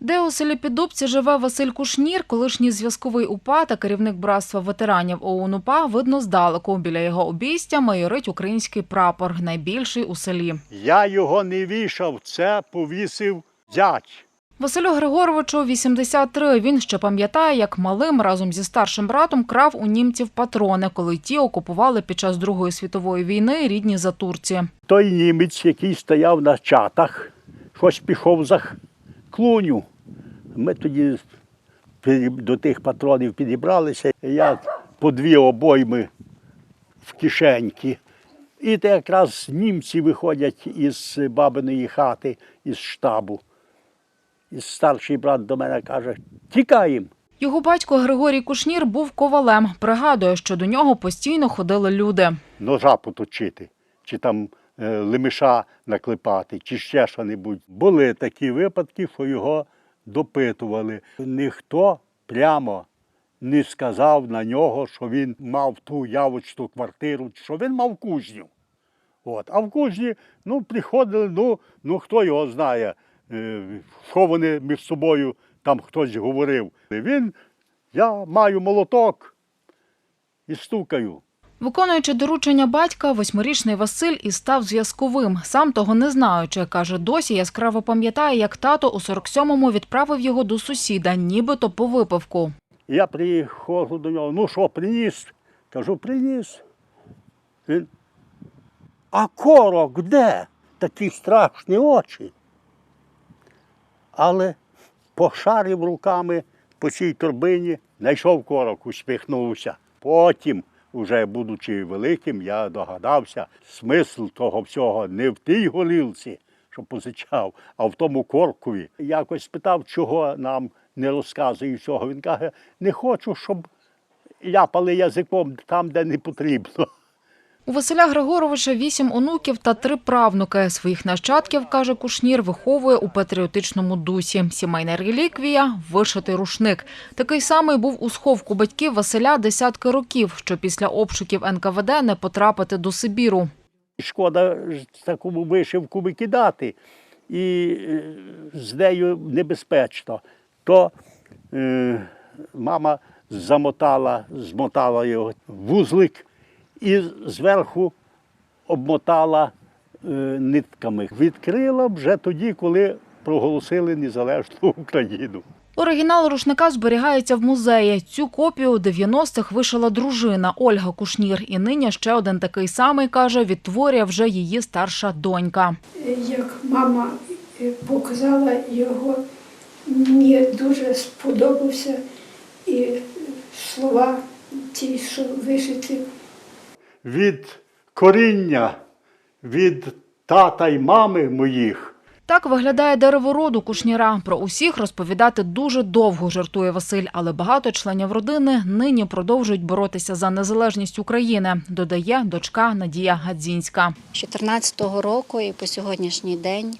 Де у селі Піддубці живе Василь Кушнір, колишній зв'язковий УПА та керівник братства ветеранів ОУН УПА, видно здалеку. Біля його обійстя майорить український прапор, найбільший у селі. Я його не вішав, це повісив зять. Василю Григоровичу 83. Він ще пам'ятає, як малим разом зі старшим братом крав у німців патрони, коли ті окупували під час Другої світової війни рідні затурці. Той німець, який стояв на чатах, щось пішов за клуню. Ми тоді до тих патронів підібралися. Я по дві обойми в кишеньки. І те якраз німці виходять із бабиної хати, із штабу. І старший брат до мене каже: тікаємо. Його батько Григорій Кушнір був ковалем. Пригадує, що до нього постійно ходили люди. ножа поточити, чи там е, лемеша наклепати, чи ще що-небудь. Були такі випадки, що його допитували. Ніхто прямо не сказав на нього, що він мав ту явочну квартиру, що він мав кузню. От. А в кузні ну, приходили, ну, ну хто його знає, е, що вони між собою там хтось говорив. Він, я маю молоток і стукаю. Виконуючи доручення батька, восьмирічний Василь і став зв'язковим. Сам того не знаючи, каже, досі яскраво пам'ятає, як тато у 47-му відправив його до сусіда, нібито по випивку. Я приходжу до нього, ну що, приніс? Кажу, приніс. Він, а корок де? Такі страшні очі. Але пошарив руками по цій торбині, знайшов корок, успіхнувся. Потім, уже будучи великим, я догадався, смисл того всього не в тій голілці, що позичав, а в тому коркові. Якось спитав, чого нам не розказує цього. Він каже, не хочу, щоб ляпали язиком там, де не потрібно. У Василя Григоровича вісім онуків та три правнуки. Своїх нащадків, каже Кушнір, виховує у патріотичному дусі. Сімейна реліквія – вишитий рушник. Такий самий був у сховку батьків Василя десятки років, що після обшуків НКВД не потрапити до Сибіру. Шкода ж таку вишивку викидати, і е, з нею небезпечно. То е, мама замотала, змотала його вузлик і зверху обмотала е, нитками. Відкрила вже тоді, коли проголосили незалежну Україну. Оригінал рушника зберігається в музеї. Цю копію у 90-х вишила дружина Ольга Кушнір. І нині ще один такий самий, каже, відтворює вже її старша донька. як мама е, показала його, мені дуже сподобався і слова ті, що вишиті. Від коріння, від тата й мами моїх. Так виглядає дерево роду Кушніра. Про усіх розповідати дуже довго, жартує Василь, але багато членів родини нині продовжують боротися за незалежність України, додає дочка Надія Гадзінська. З 14-го року і по сьогоднішній день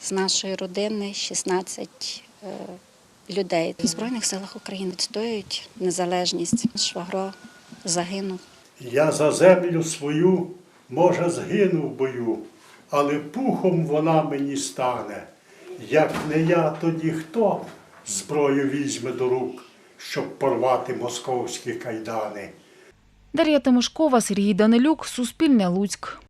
з нашої родини 16 е, людей в Збройних силах України відстоюють незалежність. Швагро загинув. Я за землю свою, може, згину в бою, але пухом вона мені стане. Як не я, тоді хто зброю візьме до рук, щоб порвати московські кайдани. Дар'я Тимошкова, Сергій Данилюк, Суспільне Луцьк.